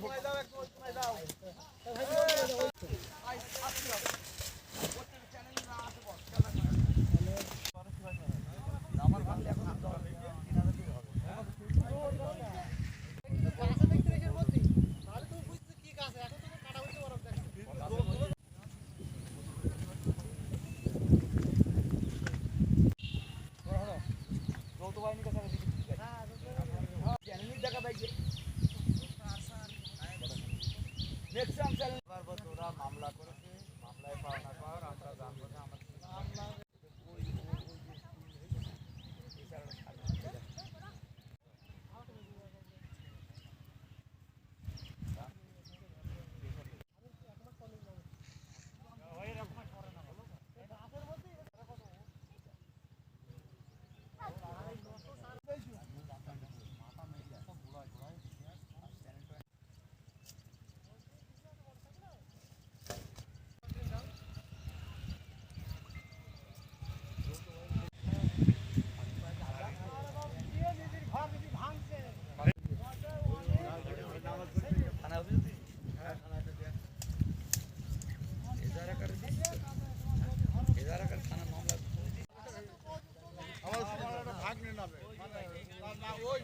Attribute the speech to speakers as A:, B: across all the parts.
A: মামলা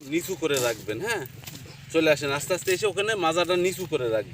B: নিচু করে রাখবেন হ্যাঁ? চলে আসেন আস্তে আস্তে এসে ওখানে মাজাটা নিচু করে রাখবেন।